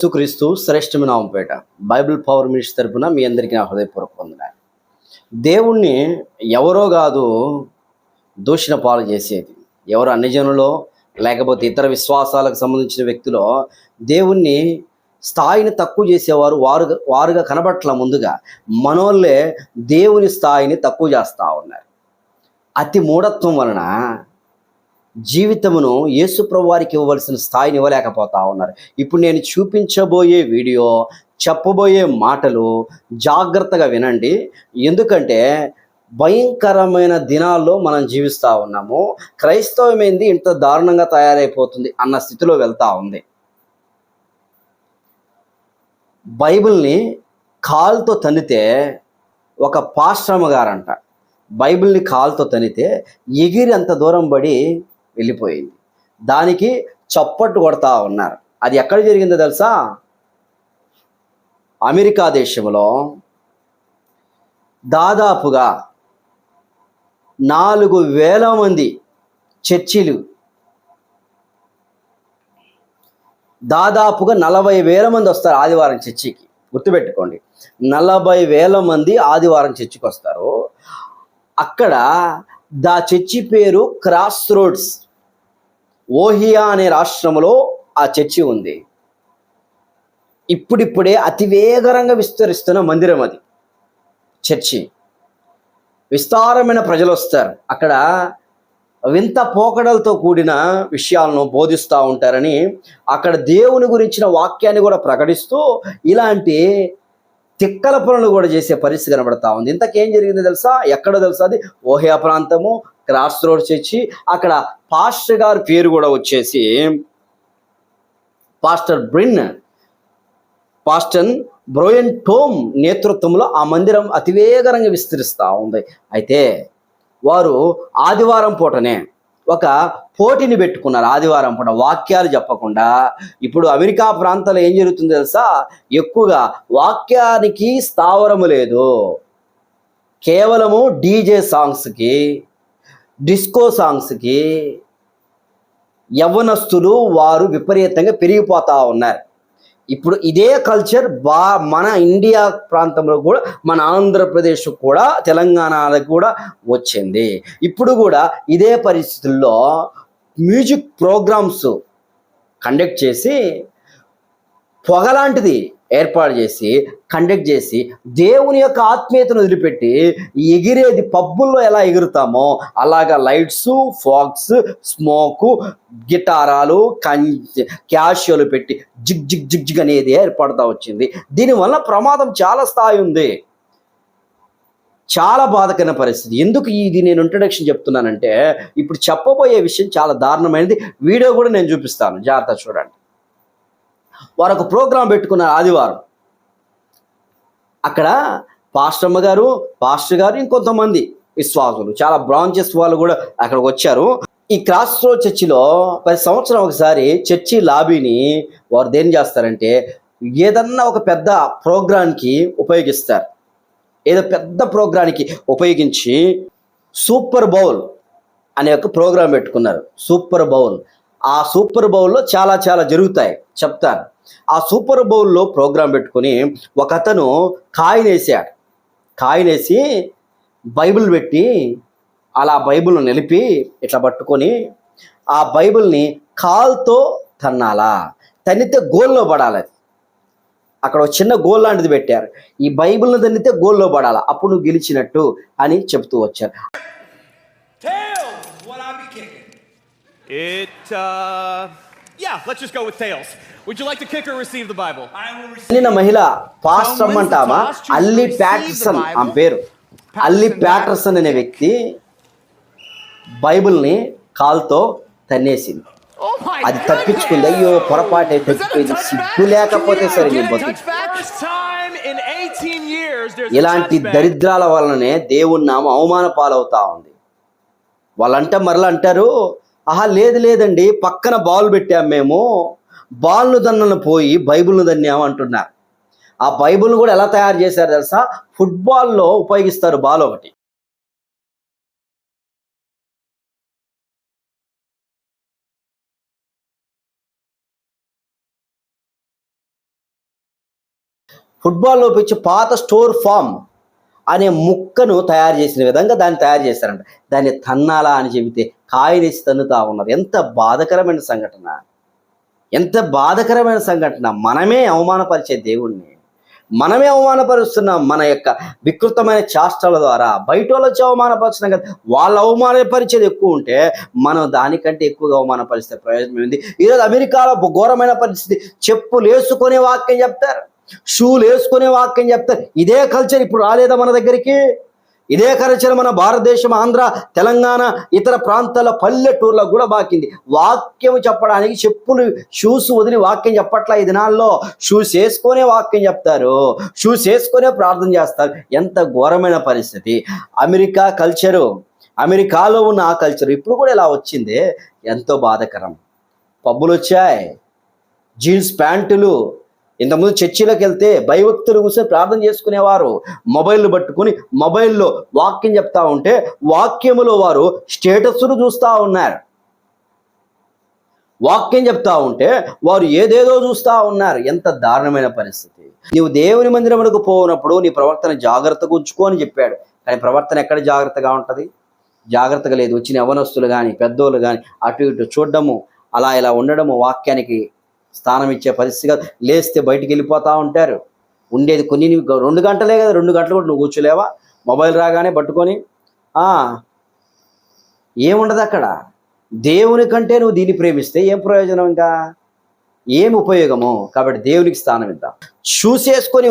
యేసుక్రీస్తు శ్రేష్టమైన ఆంపేట Bible power minister తరపున మీ అందరికీ నా హృదయపూర్వక వందనాలు. దేవుణ్ణి ఎవరో కాదు దూషణ పాలు చేసేది. ఎవరు అన్యజనులో లేకపోతే ఇతర విశ్వాసాలకు సంబంధించిన వ్యక్తిలో దేవుణ్ణి స్థాయిని తక్కువ చేసేవారు వారు వారుగా కనబట్ల ముందుగా మనోళ్ళే దేవుని స్థాయిని తక్కువ చేస్తూ ఉన్నారు. అతి మూఢత్వం వలన జీవితమును యేసుప్రభు వారికి ఇవ్వవలసిన స్థాయిని ఇవ్వలేకపోతా ఉన్నారు. ఇప్పుడు నేను చూపించబోయే వీడియో చెప్పబోయే మాటలు జాగ్రత్తగా వినండి. ఎందుకంటే భయంకరమైన దినాల్లో మనం జీవిస్తూ ఉన్నాము. క్రైస్తవమైంది ఇంత దారుణంగా తయారైపోతుంది అన్న స్థితిలో వెళ్తా ఉంది. బైబిల్ని కాలుతో తన్నితే ఒక పాశ్రమ గారంట బైబిల్ని కాలుతో తనితే ఎగిరి అంత దూరం పడి వెళ్ళిపోయింది. దానికి చప్పట్టు కొడతా ఉన్నారు. అది ఎక్కడ జరిగిందో తెలుసా? అమెరికా దేశంలో దాదాపుగా నాలుగు వేల మంది చర్చిలు దాదాపుగా నలభై వేల మంది వస్తారు ఆదివారం చర్చికి. గుర్తుపెట్టుకోండి. నలభై వేల మంది ఆదివారం చర్చికి వస్తారు అక్కడ దా చర్చి పేరు క్రాస్ రోడ్స్ ఓహియా అనే రాష్ట్రంలో ఆ చర్చి ఉంది. ఇప్పుడిప్పుడే అతివేగరంగా విస్తరిస్తున్న మందిరం అది. చర్చి. విస్తారమైన ప్రజలు వస్తారు. అక్కడ వింత పోకడలతో కూడిన విషయాలను బోధిస్తూ ఉంటారని అక్కడ దేవుని గురించిన వాక్యాన్ని కూడా ప్రకటిస్తూ ఇలాంటి తిక్కల పనులు కూడా చేసే పరిస్థితి కనబడతా ఉంది. ఇంతకేం జరిగింది తెలుసా? ఎక్కడ తెలుసా అది? ఓహియా ప్రాంతము క్రాస్ రోడ్ చేసి అక్కడ పాస్టర్ గారి పేరు కూడా వచ్చేసి పాస్టర్ బ్రిన్ పాస్టన్ బ్రోయన్ టోమ్ నేతృత్వంలో ఆ మందిరం అతివేగరంగా విస్తరిస్తూ ఉంది. అయితే వారు ఆదివారం పూటనే ఒక పోటీని పెట్టుకున్నారు ఆదివారం పూట. వాక్యాలు చెప్పకుండా. ఇప్పుడు అమెరికా ప్రాంతాల్లో ఏం జరుగుతుందో తెలుసా? ఎక్కువగా వాక్యానికి స్థావరము లేదు. కేవలము డీజే సాంగ్స్కి డిస్కో సాంగ్స్కి యవ్వనస్తులు వారు విపరీతంగా పెరిగిపోతూ ఉన్నారు. ఇప్పుడు ఇదే కల్చర్ బా మన ఇండియా ప్రాంతంలో కూడా మన ఆంధ్రప్రదేశ్ కూడా తెలంగాణలో కూడా వచ్చింది. ఇప్పుడు కూడా ఇదే పరిస్థితుల్లో మ్యూజిక్ ప్రోగ్రామ్స్ కండక్ట్ చేసి పొగలాంటిది ఏర్పాటు చేసి కండక్ట్ చేసి దేవుని యొక్క ఆత్మీయతను వదిలిపెట్టి ఎగిరేది పబ్బుల్లో ఎలా ఎగురుతామో అలాగా లైట్స్ ఫాక్స్ స్మోకు గిటారాలు కం క్యాషియోలు పెట్టి జిగ్ జిగ్ జిగ్ జిగ్ అనేది ఏర్పడతా వచ్చింది. దీనివల్ల ప్రమాదం చాలా స్థాయి ఉంది. చాలా బాధకరమైన పరిస్థితి. ఎందుకు ఇది నేను ఇంట్రడక్షన్ చెప్తున్నానంటే ఇప్పుడు చెప్పబోయే విషయం చాలా దారుణమైనది. వీడియో కూడా నేను చూపిస్తాను. జాగ్రత్త చూడండి. వారు ఒక ప్రోగ్రాం పెట్టుకున్నారు ఆదివారం. అక్కడ పాస్టమ్మ గారు పాస్టర్ గారు ఇంకొంతమంది విశ్వాసులు. చాలా బ్రాంచెస్ వాళ్ళు కూడా అక్కడికి వచ్చారు. ఈ క్రాస్ రోడ్ చర్చిలో ప్రతి సంవత్సరం ఒకసారి చర్చి లాబీని వారు దేని చేస్తారంటే ఏదన్నా ఒక పెద్ద ప్రోగ్రాంకి ఉపయోగిస్తారు. ఏదో పెద్ద ప్రోగ్రానికి ఉపయోగించి సూపర్ బౌల్ అనే ఒక ప్రోగ్రాం పెట్టుకున్నారు. Super bowl. ఆ సూపర్ బౌల్లో చాలా చాలా జరుగుతాయి. చెప్తారు ఆ సూపర్ బౌల్లో ప్రోగ్రాం పెట్టుకొని ఒక అతను కాయినేసాడు కాయినేసి బైబిల్ పెట్టి అలా బైబిల్ను నిలిపి ఇట్లా పట్టుకొని ఆ బైబిల్ని కాల్తో తన్నాలా? తన్నితే గోల్లో పడాలి అది అక్కడ ఒక చిన్న గోల్ లాంటిది పెట్టారు. ఈ బైబిల్ను తన్నితే గోల్లో పడాలా? అప్పుడు నువ్వు గెలిచినట్టు అని చెప్తూ వచ్చారు. Tails! Is what I be kicking. It, uh, yeah, let's just go with tails. Would you like to kick or receive the Bible? I will receive. చెందిన మహిళ పాస్టర్ అమ్మంటామా అల్లి ప్యాటర్సన్ ఆమె పేరు. అల్లి ప్యాటర్సన్ అనే వ్యక్తి బైబిల్ని కాల్తో తన్నేసింది. Oh my అది తప్పించుకుంది. అయ్యో పొరపాటు తప్పిపోయింది. సిగ్గు లేకపోతే సరే నీ బతుకు First time in 18 years there's ఇలాంటి. దరిద్రాల వలననే దేవుని నామ అవమాన పాలవుతా ఉంది. వాళ్ళంటే మరలా అంటారు ఆహా లేదు లేదండి పక్కన బాల్ పెట్టాం మేము. బాల్ను దన్నను పోయి బైబిల్ను దన్యాం అంటున్నారు. ఆ బైబిల్ను కూడా ఎలా తయారు చేశారు తెలుసా? ఫుట్బాల్లో ఉపయోగిస్తారు బాల్ ఒకటి. ఫుట్బాల్లో పిచ్చి పాత స్టోర్ ఫామ్ అనే ముక్కను తయారు చేసిన విధంగా దాన్ని తయారు చేశారంట. దాన్ని తన్నాలా అని చెబితే కాయనేసి తన్నుతా ఉన్నారు. ఎంత బాధకరమైన సంఘటన. ఎంత బాధకరమైన సంఘటన. మనమే అవమానపరిచే దేవుణ్ణి. మనమే అవమానపరుస్తున్నాం మన యొక్క వికృతమైన చేష్టల ద్వారా బయట వాళ్ళు వచ్చి అవమానపరుస్తున్నాం కదా. వాళ్ళు అవమానపరిచేది ఎక్కువ ఉంటే మనం దానికంటే ఎక్కువగా అవమానపరిస్తే ప్రయోజనం ఉంది ఈరోజు అమెరికాలో ఘోరమైన పరిస్థితి. చెప్పులు వేసుకునే వాక్యం చెప్తారు. షూలు వేసుకునే వాక్యం చెప్తారు. ఇదే కల్చర్ ఇప్పుడు రాలేదా మన దగ్గరికి? ఇదే కరచన మన భారతదేశం ఆంధ్ర తెలంగాణ ఇతర ప్రాంతాల పల్లెటూర్లో కూడా బాకింది. వాక్యం చెప్పడానికి చెప్పులు షూస్ వదిలి వాక్యం చెప్పట్లా ఈ దినాల్లో? షూస్ వేసుకొనే వాక్యం చెప్తారు. షూస్ వేసుకొనే ప్రార్థన చేస్తారు. ఎంత ఘోరమైన పరిస్థితి. అమెరికా కల్చరు అమెరికాలో ఉన్న ఆ కల్చర్ ఇప్పుడు కూడా ఇలా వచ్చింది. ఎంతో బాధకరం. పబ్బులు వచ్చాయి. జీన్స్ ప్యాంటులు ఇంతకుముందు చర్చిలోకి వెళ్తే భయభక్తులు కూర్చొని ప్రార్థన చేసుకునేవారు. మొబైల్ పట్టుకుని మొబైల్లో వాక్యం చెప్తా ఉంటే వాక్యములో వారు స్టేటస్ను చూస్తూ ఉన్నారు. వాక్యం చెప్తా ఉంటే వారు ఏదేదో చూస్తూ ఉన్నారు. ఎంత దారుణమైన పరిస్థితి. నీవు దేవుని మందిరములకు పోనప్పుడు నీ ప్రవర్తన జాగ్రత్తగా ఉంచుకో అని చెప్పాడు. కానీ ప్రవర్తన ఎక్కడ జాగ్రత్తగా ఉంటుంది? జాగ్రత్తగా లేదు. వచ్చిన యవనస్తులు కానీ పెద్దోళ్ళు కానీ అటు ఇటు చూడడము అలా ఇలా ఉండడము వాక్యానికి స్థానం ఇచ్చే పరిస్థితిగా లేస్తే బయటికి వెళ్ళిపోతూ ఉంటారు. ఉండేది కొన్ని రెండు గంటలే కదా రెండు గంటలు కూడా నువ్వు కూర్చోలేవా? మొబైల్ రాగానే పట్టుకొని ఏముండదు అక్కడ? దేవుని కంటే నువ్వు దీన్ని ప్రేమిస్తే ఏం ప్రయోజనం ఇంకా? ఏం ఉపయోగము? కాబట్టి దేవునికి స్థానం ఇద్దాం. చూసేసుకొని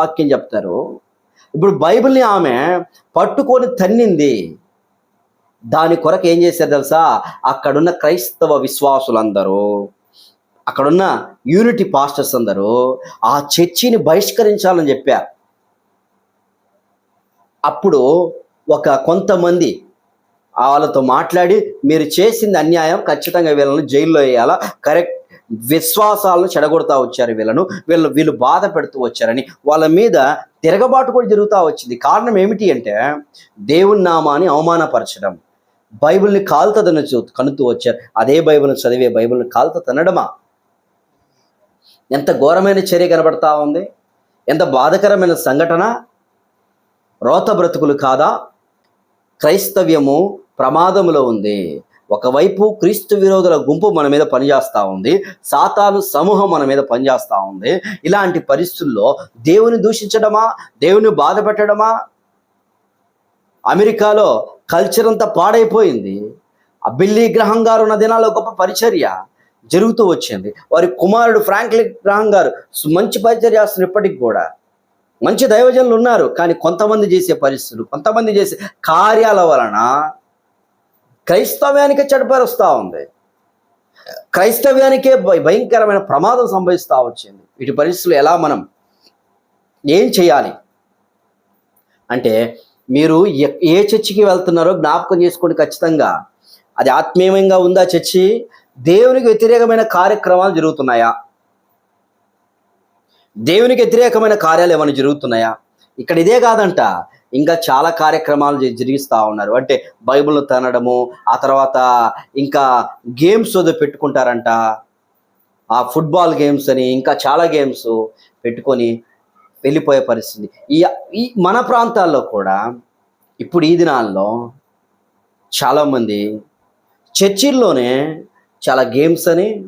వాక్యం చెప్తారు. ఇప్పుడు బైబిల్ని ఆమె పట్టుకొని తన్నింది. దాని కొరకు ఏం చేశారు తెలుసా? అక్కడున్న క్రైస్తవ విశ్వాసులందరూ అక్కడున్న యూనిటీ పాస్టర్స్ అందరూ ఆ చర్చిని బహిష్కరించాలని చెప్పారు. అప్పుడు ఒక కొంతమంది వాళ్ళతో మాట్లాడి మీరు చేసింది అన్యాయం ఖచ్చితంగా వీళ్ళని జైల్లో వేయాలా? కరెక్ట్ విశ్వాసాలను చెడగొడతా వచ్చారు వీళ్ళను. వీళ్ళు వీళ్ళు బాధ పెడుతూ వచ్చారని వాళ్ళ మీద తిరగబాటు కూడా జరుగుతూ వచ్చింది. కారణం ఏమిటి అంటే దేవుని నామాన్ని అవమానపరచడం. బైబిల్ని కాలుతదని చూ కనుతూ వచ్చారు. అదే బైబిల్ని చదివే బైబిల్ని కాల్త తినడమా ఎంత ఘోరమైన చర్య కనబడతా ఉంది? ఎంత బాధకరమైన సంఘటన? రోత బ్రతుకులు కాదా? క్రైస్తవ్యము ప్రమాదములో ఉంది. ఒకవైపు క్రీస్తు విరోధుల గుంపు మన మీద పనిచేస్తూ ఉంది. సాతాను సమూహం మన మీద పనిచేస్తూ ఉంది. ఇలాంటి పరిస్థితుల్లో దేవుని దూషించడమా? దేవుని బాధ పెట్టడమా? అమెరికాలో కల్చర్ అంతా పాడైపోయింది. ఆ బిల్లీ గ్రహం గారు ఉన్న దినాల్లో గొప్ప పరిచర్య. జరుగుతూ వచ్చింది. వారి కుమారుడు ఫ్రాంక్లిన్ గ్రాహం గారు మంచి పరిచయం చేస్తున్న ఇప్పటికి కూడా. మంచి దైవజనులు ఉన్నారు కానీ కొంతమంది చేసే పరిస్థితులు కొంతమంది చేసే కార్యాల వలన క్రైస్తవ్యానికి చెడపరుస్తూ ఉంది. క్రైస్తవ్యానికే భయ- భయంకరమైన ప్రమాదం సంభవిస్తూ వచ్చింది. వీటి పరిస్థితులు ఎలా మనం ఏం చేయాలి? అంటే మీరు ఏ చర్చికి వెళ్తున్నారో జ్ఞాపకం చేసుకోండి ఖచ్చితంగా. అది ఆత్మీయంగా ఉందా చర్చి? దేవునికి వ్యతిరేకమైన కార్యక్రమాలు జరుగుతున్నాయా? దేవునికి వ్యతిరేకమైన కార్యాలు ఏమైనా జరుగుతున్నాయా? ఇక్కడ ఇదే కాదంట. ఇంకా చాలా కార్యక్రమాలు జరిగిస్తూ ఉన్నారు. అంటే బైబిల్ను తనడము ఆ తర్వాత ఇంకా గేమ్స్ ఏదో పెట్టుకుంటారంట. ఆ ఫుట్బాల్ గేమ్స్ అని ఇంకా చాలా గేమ్స్ పెట్టుకొని వెళ్ళిపోయే పరిస్థితి. ఈ ఈ మన ప్రాంతాల్లో కూడా ఇప్పుడు ఈ దినాల్లో చాలామంది చర్చిల్లోనే చాలా గేమ్స్ అని.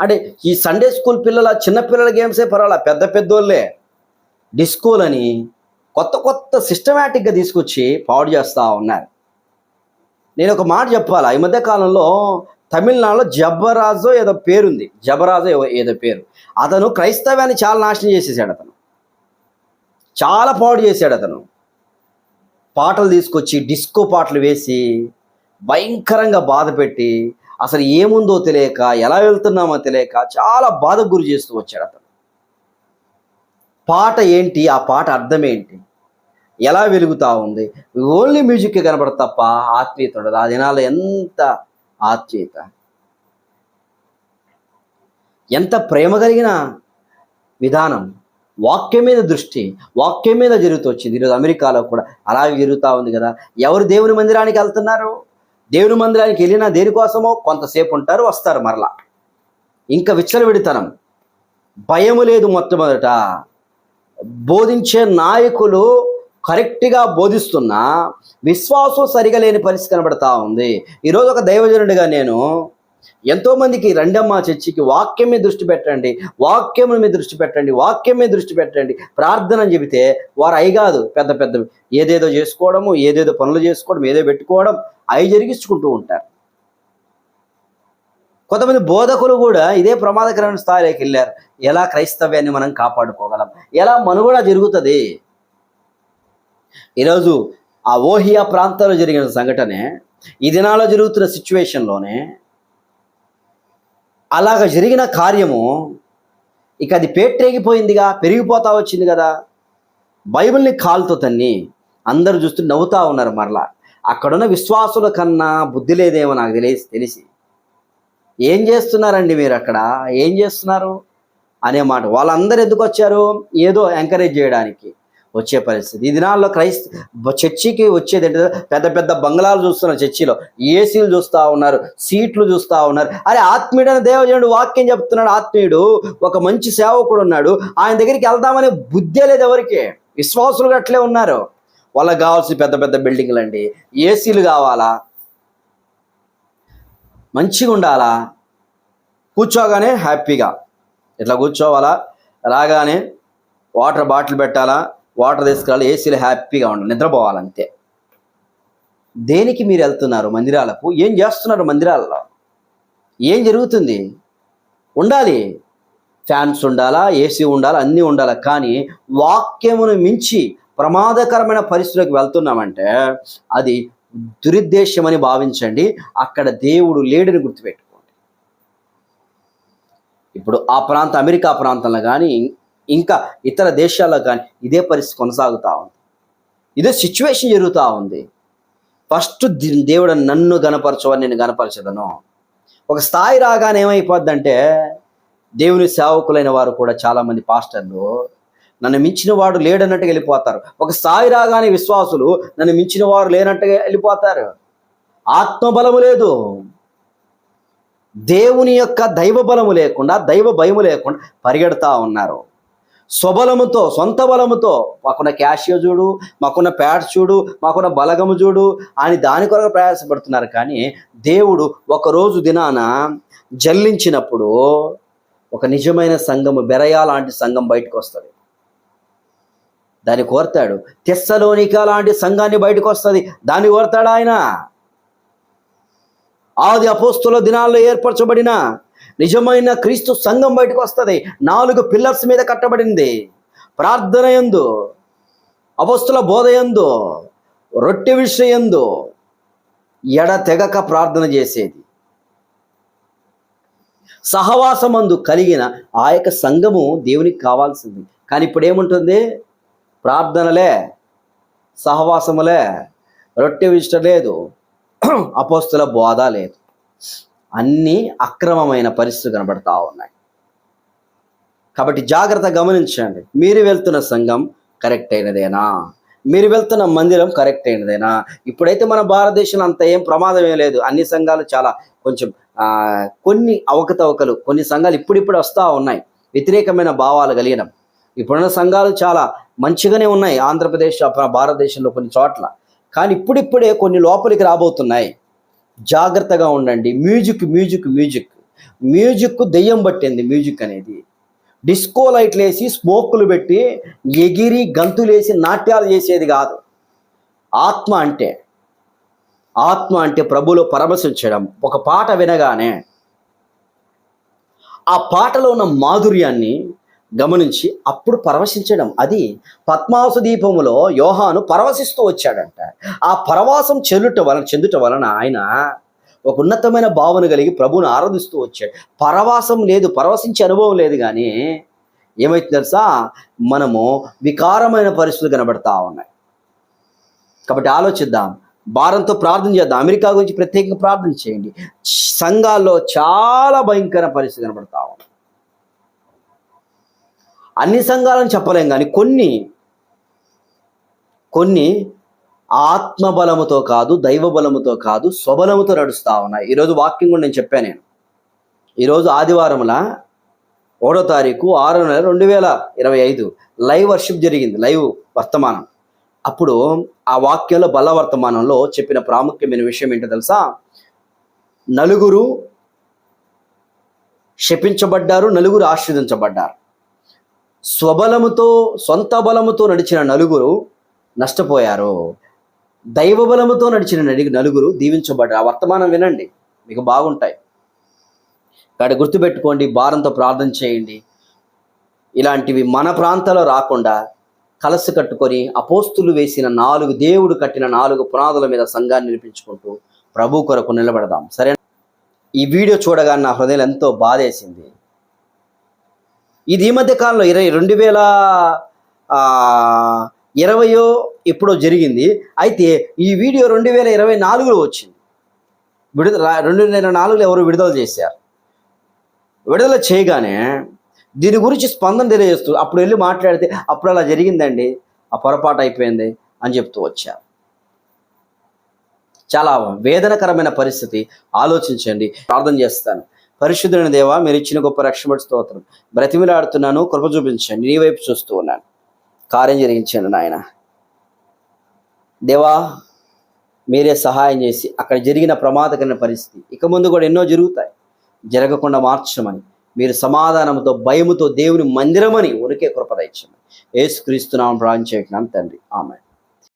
అంటే ఈ సండే స్కూల్ పిల్లల చిన్నపిల్లల గేమ్సే పర్వాలా పెద్ద పెద్దోళ్ళే. డిస్కోలని కొత్త కొత్త సిస్టమేటిక్గా తీసుకొచ్చి పాడు చేస్తూ ఉన్నారు. నేను ఒక మాట చెప్పాలా? ఈ మధ్య కాలంలో తమిళనాడులో జబరాజో ఏదో పేరుంది. జబరాజో ఏవో- ఏదో పేరు. అతను క్రైస్తవ్యాన్ని చాలా నాశనం చేసేసాడు అతను. చాలా పాడు చేశాడు అతను. పాటలు తీసుకొచ్చి డిస్కో పాటలు వేసి భయంకరంగా బాధ పెట్టి అసలు ఏముందో తెలియక ఎలా వెళ్తున్నామో తెలియక చాలా బాధకు గురి చేస్తూ వచ్చాడు అతను. పాట ఏంటి? ఆ పాట అర్థం ఏంటి? ఎలా వెలుగుతా ఉంది? ఓన్లీ మ్యూజిక్ కనబడదు తప్ప ఆత్మీయత ఉండదు. ఆ దినాల్లో ఎంత ఆత్మీయత? ఎంత ప్రేమ కలిగిన విధానం? వాక్యం మీద దృష్టి వాక్యం మీద జరుగుతూ వచ్చింది. ఈరోజు అమెరికాలో కూడా అలాగే జరుగుతూ ఉంది కదా. ఎవరు దేవుని మందిరానికి వెళ్తున్నారు? దేవుని మందిరానికి వెళ్ళినా దేనికోసమో కొంతసేపు ఉంటారు వస్తారు మరలా. ఇంకా విచ్చలవిడితనం. భయము లేదు మొట్టమొదట. బోధించే నాయకులు కరెక్ట్గా బోధిస్తున్నా విశ్వాసం సరిగా లేని పరిస్థితి కనబడతా ఉంది. ఈరోజు ఒక దైవజనుడిగా నేను ఎంతోమందికి రెండమ్మ చర్చికి వాక్యం మీద దృష్టి పెట్టండి వాక్యం మీద దృష్టి పెట్టండి వాక్యం మీద దృష్టి పెట్టండి ప్రార్థన అని చెబితే వారు అయి కాదు పెద్ద పెద్ద ఏదేదో చేసుకోవడము ఏదేదో పనులు చేసుకోవడం ఏదో పెట్టుకోవడం అవి జరిగించుకుంటూ ఉంటారు. కొంతమంది బోధకులు కూడా ఇదే ప్రమాదకరమైన స్థాయిలోకి వెళ్ళారు. ఎలా క్రైస్తవ్యాన్ని మనం కాపాడుకోగలం? ఎలా మనుగడ జరుగుతుంది? ఈరోజు ఆ ఓహియా ప్రాంతాల్లో జరిగిన సంఘటనే ఈ దినాల్లో జరుగుతున్న సిచ్యువేషన్లోనే అలాగ జరిగిన కార్యము ఇక అది పేట్రేగిపోయిందిగా పెరిగిపోతా వచ్చింది కదా? బైబిల్ని కాలుతో తన్ని అందరూ చూస్తూ నవ్వుతా ఉన్నారు మరలా. అక్కడున్న విశ్వాసుల కన్నా బుద్ధి లేదేమో నాకు తెలిసి తెలిసి. ఏం చేస్తున్నారండి మీరు అక్కడ? ఏం చేస్తున్నారు? అనే మాట. వాళ్ళందరూ ఎందుకు వచ్చారు? ఏదో ఎంకరేజ్ చేయడానికి వచ్చే పరిస్థితి. ఈ దినాల్లో క్రైస్త చర్చికి వచ్చేది ఏంటంటే పెద్ద పెద్ద బంగ్లాలు చూస్తున్నారు చర్చిలో. ఏసీలు చూస్తూ ఉన్నారు సీట్లు చూస్తూ ఉన్నారు. అరే ఆత్మీయుడైన దేవజనుడు వాక్యం చెప్తున్నాడు. ఆత్మీయుడు ఒక మంచి సేవకుడు ఉన్నాడు. ఆయన దగ్గరికి వెళ్దామనే బుద్ధే లేదు ఎవరికి. విశ్వాసులు అట్లే ఉన్నారు. వాళ్ళకి కావాల్సిన పెద్ద పెద్ద బిల్డింగ్లు అండి. ఏసీలు కావాలా? మంచిగా ఉండాలా? కూర్చోగానే హ్యాపీగా. ఇట్లా కూర్చోవాలా? రాగానే వాటర్ బాటిల్ పెట్టాలా? వాటర్ తీసుకురావాలి ఏసీలు హ్యాపీగా ఉండాలి. నిద్రపోవాలంతే. దేనికి మీరు వెళ్తున్నారు మందిరాలకు? ఏం చేస్తున్నారు మందిరాలలో? ఏం జరుగుతుంది? ఉండాలి. ఫ్యాన్స్ ఉండాలా? ఏసీ ఉండాలా? అన్నీ ఉండాలా. కానీ వాక్యమును మించి ప్రమాదకరమైన పరిస్థితిలోకి వెళ్తున్నామంటే అది దురుద్దేశమని భావించండి. అక్కడ దేవుడు లేడని గుర్తుపెట్టుకోండి. ఇప్పుడు ఆ ప్రాంత అమెరికా ప్రాంతంలో కానీ ఇంకా ఇతర దేశాల్లో కానీ ఇదే పరిస్థితి కొనసాగుతూ ఉంది. ఇదే సిచ్యువేషన్ జరుగుతూ ఉంది. ఫస్ట్ దేవుడు నన్ను గనపరచవని నేను గనపరచదను ఒక స్థాయి రాగానే ఏమైపోద్దంటే దేవుని సేవకులైన వారు కూడా చాలామంది పాస్టర్లు నన్ను మించిన వాడు లేడన్నట్టుగా వెళ్ళిపోతారు. ఒక స్థాయి రాగానే విశ్వాసులు నన్ను మించిన వారు లేనట్టుగా వెళ్ళిపోతారు. ఆత్మబలము లేదు. దేవుని యొక్క దైవ బలము లేకుండా దైవ భయము లేకుండా పరిగెడతా ఉన్నారు. స్వబలముతో సొంత బలముతో మాకున్న క్యాషియో చూడు మాకున్న ప్యాడ్ చూడు మాకున్న బలగము చూడు అని దాని కొరకు ప్రయాసపడుతున్నారు. కానీ దేవుడు ఒక రోజు దినాన జల్లించినప్పుడు ఒక నిజమైన సంఘము బెరయా లాంటి సంఘం బయటకు వస్తుంది. దాన్ని కోరతాడు. తెస్సలోనిక లాంటి సంఘాన్ని బయటకు వస్తుంది దాన్ని కోరతాడు ఆయన? ఆది అపోస్తుల దినాల్లో ఏర్పరచబడిన నిజమైన క్రీస్తు సంఘం బయటకు వస్తుంది నాలుగు పిల్లర్స్ మీద కట్టబడింది. ప్రార్థన యందు అపోస్తుల బోధ యందు రొట్టె విషయందు ఎడ తెగక ప్రార్థన చేసేది. సహవాసమందు కలిగిన ఆ యొక్క సంఘము దేవునికి కావాల్సింది. కానీ ఇప్పుడు ఏముంటుంది ప్రార్థనలే సహవాసములే రొట్టె విష్ట లేదు అపోస్తుల బోధ లేదు. అన్నీ అక్రమమైన పరిస్థితులు కనబడతా ఉన్నాయి. కాబట్టి జాగ్రత్త గమనించండి. మీరు వెళ్తున్న సంఘం కరెక్ట్ అయినదేనా? మీరు వెళ్తున్న మందిరం కరెక్ట్ అయినదేనా? ఇప్పుడైతే మన భారతదేశంలో అంత ఏం ప్రమాదం ఏం లేదు. అన్ని సంఘాలు చాలా కొంచెం కొన్ని అవకతవకలు కొన్ని సంఘాలు ఇప్పుడిప్పుడు వస్తూ ఉన్నాయి. వ్యతిరేకమైన భావాలు కలిగిన. ఇప్పుడున్న సంఘాలు చాలా మంచిగానే ఉన్నాయి. ఆంధ్రప్రదేశ్ భారతదేశంలో కొన్ని చోట్ల. కానీ ఇప్పుడిప్పుడే కొన్ని లోపలికి రాబోతున్నాయి. జాగ్రత్తగా ఉండండి. Music music music. మ్యూజిక్ దెయ్యం పట్టింది మ్యూజిక్ అనేది. డిస్కో లైట్లు వేసి స్మోకులు పెట్టి ఎగిరి గంతులేసి నాట్యాలు చేసేది కాదు. ఆత్మ అంటే ఆత్మ అంటే ప్రభులో పరమశించడం ఒక పాట వినగానే ఆ పాటలో ఉన్న మాధుర్యాన్ని గమనించి అప్పుడు పరవశించడం. అది పద్మాసు దీపములో యోహాను పరవశిస్తూ వచ్చాడంట. ఆ పరవాసం చెల్లుట వలన చెందుట వలన ఆయన ఒక ఉన్నతమైన భావన కలిగి ప్రభువును ఆరాధిస్తూ వచ్చాడు. పరవాసం లేదు పరవశించే అనుభవం లేదు కానీ ఏమైతే తెలుసా? మనము వికారమైన పరిస్థితులు కనబడతా ఉన్నాయి. కాబట్టి ఆలోచిద్దాం. భారంతో ప్రార్థన చేద్దాం. అమెరికా గురించి ప్రత్యేకంగా ప్రార్థన చేయండి. సంఘాల్లో చాలా భయంకర పరిస్థితి కనబడతా ఉంది అన్ని సంఘాలను చెప్పలేం కానీ కొన్ని కొన్ని ఆత్మబలముతో కాదు దైవ బలముతో కాదు స్వబలముతో నడుస్తూ ఉన్నాయి. ఈరోజు వాక్యం కూడా నేను చెప్పాను నేను. ఈరోజు ఆదివారంలా ఒకటో తారీఖు ఆరో నెల రెండు వేల ఇరవై ఐదు లైవ్ వర్షిప్ జరిగింది లైవ్ వర్తమానం. అప్పుడు ఆ వాక్యంలో బల వర్తమానంలో చెప్పిన ప్రాముఖ్యమైన విషయం ఏంటో తెలుసా? నలుగురు శపించబడ్డారు నలుగురు ఆశ్రదించబడ్డారు. స్వబలముతో సొంత బలముతో నడిచిన నలుగురు నష్టపోయారు. దైవ బలముతో నడిచిన నడి- నలుగురు దీవించబడ్డారు. ఆ వర్తమానం వినండి. మీకు బాగుంటాయి. కాబట్టి గుర్తుపెట్టుకోండి భారంతో ప్రార్థన చేయండి. ఇలాంటివి మన ప్రాంతాల్లో రాకుండా కలసి కట్టుకొని అపోస్తులు వేసిన నాలుగు దేవుడు కట్టిన నాలుగు పునాదుల మీద సంఘాన్ని నిలిపించుకుంటూ ప్రభు కొరకు నిలబడదాం. సరే ఈ వీడియో చూడగానే నా హృదయం ఎంతో బాధేసింది. ఇది ఈ మధ్య కాలంలో ఇరవై రెండు వేల ఇరవయో ఎప్పుడో జరిగింది. అయితే ఈ వీడియో రెండు వేల ఇరవై నాలుగులో వచ్చింది. విడుదల రెండు వేల ఇరవై నాలుగులో ఎవరు విడుదల చేశారు? విడుదల చేయగానే దీని గురించి స్పందన తెలియజేస్తూ అప్పుడు వెళ్ళి మాట్లాడితే అప్పుడు అలా జరిగిందండి ఆ పొరపాటు అయిపోయింది అని చెప్తూ వచ్చారు. చాలా వేదనకరమైన పరిస్థితి. ఆలోచించండి ప్రార్థన చేస్తాను. పరిశుద్ధుని దేవా మీరు ఇచ్చిన గొప్ప రక్షణ స్తోత్రం. బ్రతిమిలాడుతున్నాను కృప చూపించండి. నీ వైపు చూస్తూ ఉన్నాను. కార్యం జరిగించండి నాయన. దేవా మీరే సహాయం చేసి అక్కడ జరిగిన ప్రమాదకరమైన పరిస్థితి ఇక ముందు కూడా ఎన్నో జరుగుతాయి. జరగకుండా మార్చమని మీరు సమాధానంతో భయముతో దేవుని మందిరమని ఉనికే కృపద ఇచ్చమని ఏసుక్రీస్తున్నాం ప్రాణం చేయటం తండ్రి. ఆమె